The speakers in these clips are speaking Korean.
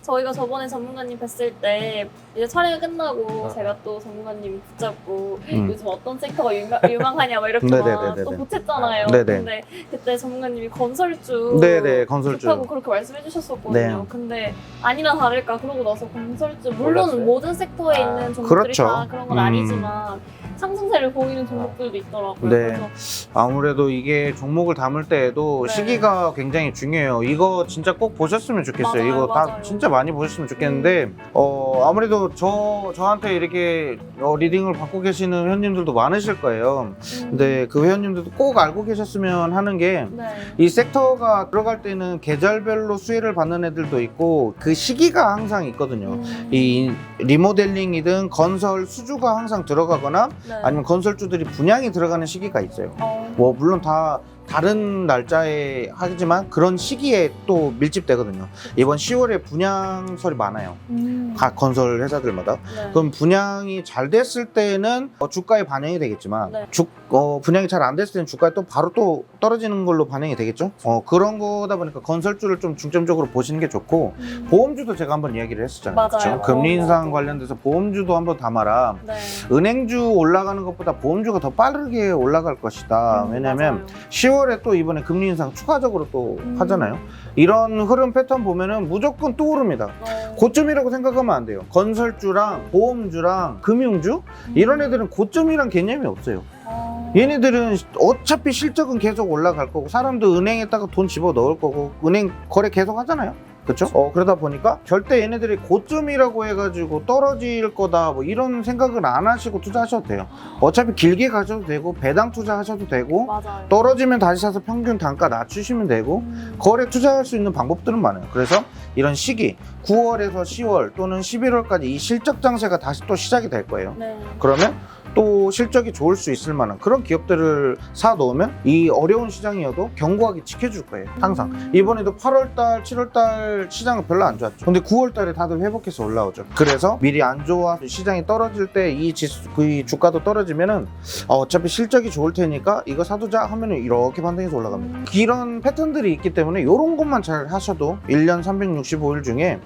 저희가 저번에 전문가님 뵀을 때 이제 촬영이 끝나고 어. 제가 또 전문가님 붙잡고 음. 요즘 어떤 섹터가 유명, 유망하냐 막 이렇게 네네네네네. 막또 보챘잖아요. 네네. 근데 그때 전문가님이 건설주 네네, 건설주. 좋다고 그렇게 말씀해 주셨었거든요. 네. 근데 아니나 다를까 그러고 나서 건설주 물론 몰랐어요? 모든 섹터에 아, 있는 종목들이 그렇죠. 다 그런 건 음. 아니지만 상승세를 보이는 종목들도 있더라고요. 네. 그래서 아무래도 이게 종목을 담을 때에도 네. 시기가 굉장히 중요해요. 이거 진짜 꼭 보셨으면 좋겠어요. 맞아요, 이거 다 맞아요. 진짜 많이 보셨으면 좋겠는데, 어, 아무래도 저, 저한테 이렇게 어, 리딩을 받고 계시는 회원님들도 많으실 거예요. 음, 근데 그 회원님들도 꼭 알고 계셨으면 하는 게, 네. 이 섹터가 들어갈 때는 계절별로 수혜를 받는 애들도 있고, 그 시기가 항상 있거든요. 음, 이 리모델링이든 건설 수주가 항상 들어가거나 네. 아니면 건설주들이 분양이 들어가는 시기가 있어요. 어, 뭐 물론 다 다른 날짜에 하지만 그런 시기에 또 밀집되거든요. 이번 10월에 분양설이 많아요. 음, 각 건설 회사들마다. 네. 그럼 분양이 잘 됐을 때는 어, 주가에 반영이 되겠지만 네. 주, 어, 분양이 잘 안 됐을 때는 주가에 또 바로 또 떨어지는 걸로 반영이 되겠죠. 어, 그런 거다 보니까 건설주를 좀 중점적으로 보시는 게 좋고 음, 보험주도 제가 한번 이야기를 했었잖아요. 그쵸? 금리 어, 인상. 관련돼서 보험주도 한번 담아라. 네. 은행주 올라가는 것보다 보험주가 더 빠르게 올라갈 것이다. 음, 왜냐하면 맞아요. 10월 에 또 이번에 금리 인상 추가적으로 또 음. 하잖아요. 이런 흐름 패턴 보면은 무조건 또 오릅니다. 어, 고점이라고 생각하면 안 돼요. 건설주랑 보험주랑 금융주 이런 애들은 고점이란 개념이 없어요. 어, 얘네들은 어차피 실적은 계속 올라갈 거고 사람도 은행에다가 돈 집어 넣을 거고 은행 거래 계속 하잖아요. 그렇죠? 어, 그러다 보니까 절대 얘네들이 고점이라고 해가지고 떨어질 거다 뭐 이런 생각을 안 하시고 투자하셔도 돼요. 어차피 길게 가셔도 되고 배당 투자하셔도 되고 맞아요. 떨어지면 다시 사서 평균 단가 낮추시면 되고 음, 거래 투자할 수 있는 방법들은 많아요. 그래서 이런 시기 9월에서 10월 또는 11월까지 이 실적 장세가 다시 또 시작이 될 거예요. 네. 그러면 또 실적이 좋을 수 있을 만한 그런 기업들을 사 놓으면 이 어려운 시장이어도 견고하게 지켜줄 거예요. 항상. 음. 이번에도 8월달, 7월달 시장은 별로 안 좋았죠. 근데 9월달에 다들 회복해서 올라오죠. 그래서 미리 안 좋아 시장이 떨어질 때 이 지수, 그 주가도 떨어지면은 어, 어차피 실적이 좋을 테니까 이거 사두자 하면은 이렇게 반등해서 올라갑니다. 음. 이런 패턴들이 있기 때문에 이런 것만 잘 하셔도 1년 365일 중에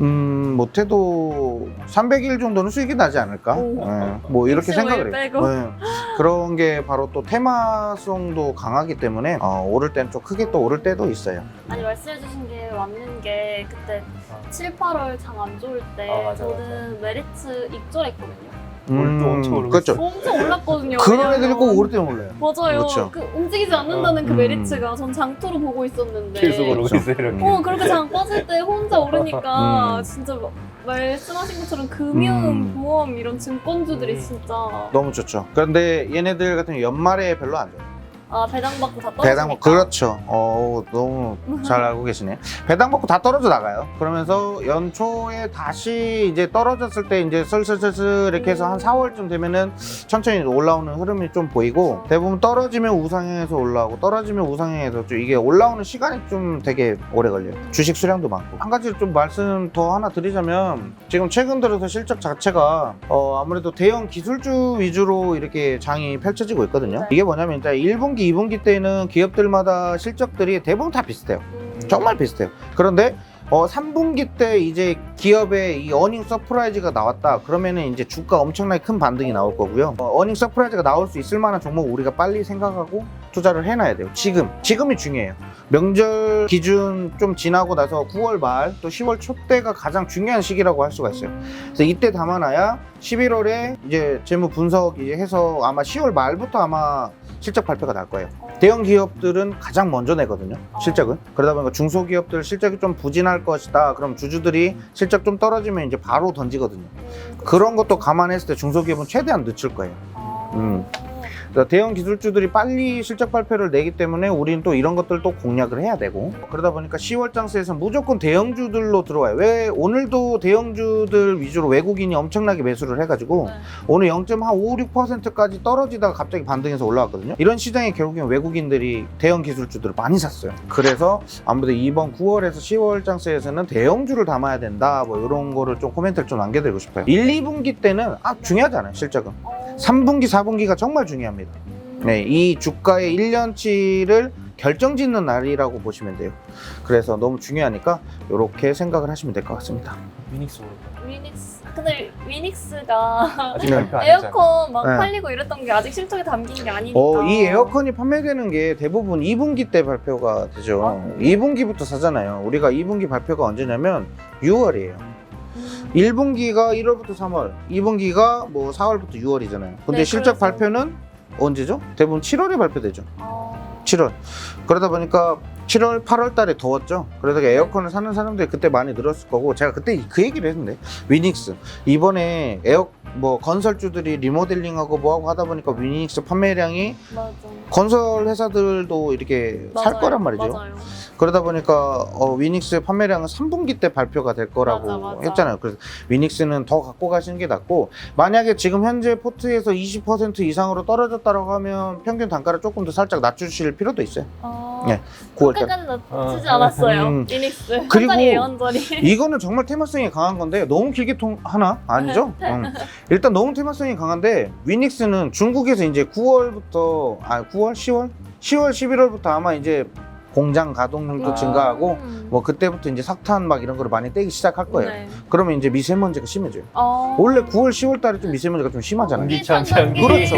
음, 못해도 300일 정도는 수익이 나지 않을까? 오. 예, 뭐 이렇게 65일 생각을 해요. 빼고. 예. 그런 게 바로 또 테마성도 강하기 때문에 어, 오를 땐좀 크게 또 오를 때도 있어요. 아니 말씀해주신 게 맞는 게 그때 7, 8월 장 안 좋을 때 아, 어, 맞아, 저는 메리츠 입절했거든요. 오늘도 엄청 오르고 그렇죠. 엄청 올랐거든요. 그런 애들이 꼭 오를 때 올라요. 맞아요. 그렇죠. 그 움직이지 않는다는 그 음. 메리츠가 전 장투로 보고 있었는데 계속 오르고 그렇죠. 있어요 이렇게. 어 그렇게 장 빠질 때 혼자 오르니까 음. 진짜 막 말씀하신 것처럼 금융, 음. 보험 이런 증권주들이 음. 진짜 너무 좋죠. 그런데 얘네들 같은 경우 연말에 별로 안 좋아요. 아 배당 받고 다 떨어지니까 배당 받고 그렇죠. 어 너무 잘 알고 계시네. 배당 받고 다 떨어져 나가요. 그러면서 연초에 다시 이제 떨어졌을 때 이제 슬슬슬슬 이렇게 해서 한 4월쯤 되면은 천천히 올라오는 흐름이 좀 보이고 대부분 떨어지면 우상향해서 올라오고 떨어지면 우상향해서 좀 이게 올라오는 시간이 좀 되게 오래 걸려요. 주식 수량도 많고 한 가지 좀 말씀 더 하나 드리자면 지금 최근 들어서 실적 자체가 어 아무래도 대형 기술주 위주로 이렇게 장이 펼쳐지고 있거든요. 네. 이게 뭐냐면 이제 1분기, 2분기 때는 기업들마다 실적들이 대부분 다 비슷해요. 음. 정말 비슷해요. 그런데 어, 3분기 때 이제 기업의 이 어닝 서프라이즈가 나왔다. 그러면은 이제 주가 엄청나게 큰 반등이 나올 거고요. 어, 어닝 서프라이즈가 나올 수 있을 만한 종목 우리가 빨리 생각하고 투자를 해놔야 돼요. 지금. 지금이 중요해요. 명절 기준 좀 지나고 나서 9월 말 또 10월 초 때가 가장 중요한 시기라고 할 수가 있어요. 그래서 이때 담아놔야 11월에 이제 재무 분석이 해서 아마 10월 말부터 아마 실적 발표가 날 거예요. 대형 기업들은 가장 먼저 내거든요. 실적은. 그러다 보니까 중소기업들 실적이 좀 부진할 것이다. 그럼 주주들이 실적 좀 떨어지면 이제 바로 던지거든요. 그런 것도 감안했을 때 중소기업은 최대한 늦출 거예요. 음. 그래서 대형 기술주들이 빨리 실적 발표를 내기 때문에 우리는 또 이런 것들도 공략을 해야 되고 그러다 보니까 10월 장세에서 무조건 대형주들로 들어와요. 왜 오늘도 대형주들 위주로 외국인이 엄청나게 매수를 해가지고 네. 오늘 0.56%까지 떨어지다가 갑자기 반등해서 올라왔거든요. 이런 시장에 결국엔 외국인들이 대형 기술주들을 많이 샀어요. 그래서 아무래도 이번 9월에서 10월 장세에서는 대형주를 담아야 된다. 뭐 이런 거를 좀 코멘트를 좀 남겨드리고 싶어요. 1, 2분기 때는 아 중요하잖아요. 실적은. 어, 3분기, 4분기가 정말 중요합니다. 네, 이 주가의 1년치를 결정짓는 날이라고 보시면 돼요. 그래서 너무 중요하니까 이렇게 생각을 하시면 될 것 같습니다. 위닉스 위닉스. 근데 위닉스가 아직 네. 발표 안 했잖아. 에어컨 막 네. 팔리고 이랬던 게 아직 실적에 담긴 게 아니니까. 어, 이 에어컨이 판매되는 게 대부분 2분기 때 발표가 되죠. 아. 2분기부터 사잖아요. 우리가 2분기 발표가 언제냐면 6월이에요. 음. 1분기가 1월부터 3월, 2분기가 뭐 4월부터 6월이잖아요. 근데 네, 실적 그래서- 발표는 언제죠? 대부분 7월에 발표되죠. 어, 7월. 그러다 보니까 7월, 8월 달에 더웠죠. 그래서 에어컨을 사는 사람들이 그때 많이 늘었을 거고 제가 그때 그 얘기를 했는데 위닉스 이번에 에어 뭐 건설주들이 리모델링하고 뭐하고 하다 보니까 위닉스 판매량이 맞아. 건설 회사들도 이렇게 살 맞아요. 거란 말이죠. 맞아요. 그러다 보니까 어, 위닉스 판매량은 3분기 때 발표가 될 거라고 맞아, 맞아. 했잖아요. 그래서 위닉스는 더 갖고 가시는 게 낫고 만약에 지금 현재 포트에서 20% 이상으로 떨어졌다고 하면 평균 단가를 조금 더 살짝 낮추실 필요도 있어요. 어, 네, 9월 달. 끝까지 낮추지 어. 않았어요. 음. 리닉스. 그리고. 이거는 정말 테마성이 강한 건데 너무 길게 통 하나 아니죠? 음. 일단 너무 테마성이 강한데 위닉스는 중국에서 이제 9월부터 아 9월 10월 10월 11월부터 아마 이제 공장 가동률도 음. 증가하고 뭐 그때부터 이제 석탄 막 이런 거를 많이 떼기 시작할 거예요. 네. 그러면 이제 미세먼지가 심해져요. 어. 원래 9월 10월 달에 좀 미세먼지가 좀 심하잖아요. 공기 천천히. 그렇죠.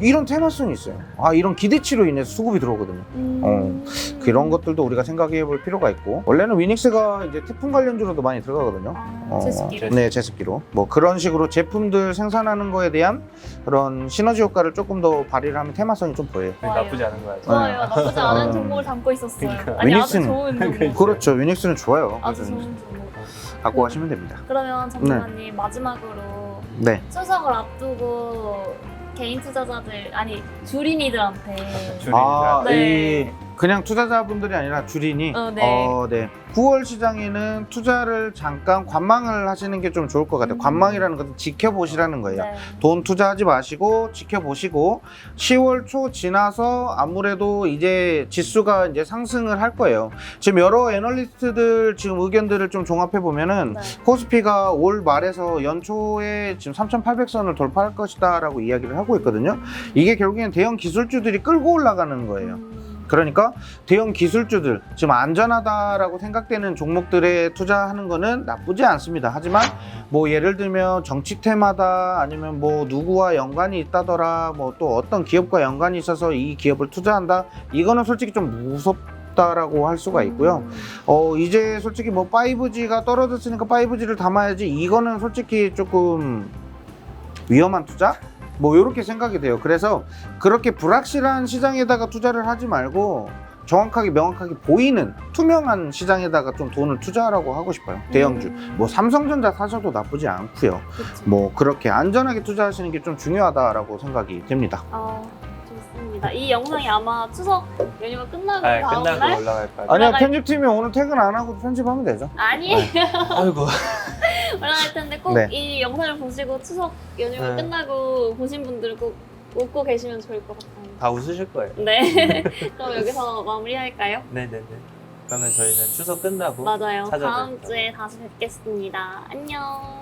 이런 테마성이 있어요. 아 이런 기대치로 인해서 수급이 들어오거든요. 음. 그런 것들도 우리가 생각해 볼 필요가 있고 원래는 위닉스가 이제 태풍 관련주로도 많이 들어가거든요. 아, 어, 제습기로. 네, 제습기로. 뭐 그런 식으로 제품들 생산하는 거에 대한 그런 시너지 효과를 조금 더 발휘를 하면 테마성이 좀 보여요. 나쁘지 않은 거야. 좋아요. 나쁘지 않은 어. 정보를 담고 있 었어요. 그러니까. 아니 아주 위닉스는- 좋은 정보. 그렇죠. 위닉스는 좋아요. 아주 그래서 좋은 정보. 갖고 가시면 됩니다. 그러면 전문가님 마지막으로 네. 추석을 앞두고 개인 투자자들 아니 주린이들한테 줄입니다. 아, 네. 이 그냥 투자자분들이 아니라 주린이 어, 네. 어, 네. 9월 시장에는 투자를 잠깐 관망을 하시는 게 좀 좋을 것 같아요. 음. 관망이라는 것은 지켜보시라는 거예요. 네. 돈 투자하지 마시고 지켜보시고 10월 초 지나서 아무래도 이제 지수가 이제 상승을 할 거예요. 지금 여러 애널리스트들 지금 의견들을 좀 종합해 보면은 네. 코스피가 올 말에서 연초에 지금 3,800선을 돌파할 것이다라고 이야기를 하고 있거든요. 이게 결국엔 대형 기술주들이 끌고 올라가는 거예요. 음. 그러니까 대형 기술주들 지금 안전하다라고 생각되는 종목들에 투자하는 거는 나쁘지 않습니다. 하지만 뭐 예를 들면 정치 테마다 아니면 뭐 누구와 연관이 있다더라 뭐 또 어떤 기업과 연관이 있어서 이 기업을 투자한다 이거는 솔직히 좀 무섭 다라고 할 수가 있고요. 음. 어 이제 솔직히 뭐 5G가 떨어졌으니까 5G를 담아야지 이거는 솔직히 조금 위험한 투자? 뭐 이렇게 생각이 돼요. 그래서 그렇게 불확실한 시장에다가 투자를 하지 말고 정확하게 명확하게 보이는 투명한 시장에다가 좀 돈을 투자하라고 하고 싶어요. 대형주. 음. 뭐 삼성전자 사셔도 나쁘지 않고요. 그쵸. 뭐 그렇게 안전하게 투자하시는 게 좀 중요하다라고 생각이 됩니다. 아, 좋습니다. 이 영상이 아마 추석 연휴가 끝나고 아, 다음 끝나고 날 올라갈 거야. 아니요 올라갈- 편집팀이 오늘 퇴근 안 하고 편집하면 되죠. 아니 아이고. 올라갈 텐데 꼭 네. 이 영상을 보시고 추석 연휴가 네. 끝나고 보신 분들 꼭 웃고 계시면 좋을 것 같아요. 다 웃으실 거예요. 네. 그럼 여기서 마무리할까요? 네네네. 그러면 저희는 추석 끝나고 맞아요. 찾아뵙겠습니다. 다음 주에 다시 뵙겠습니다. 안녕.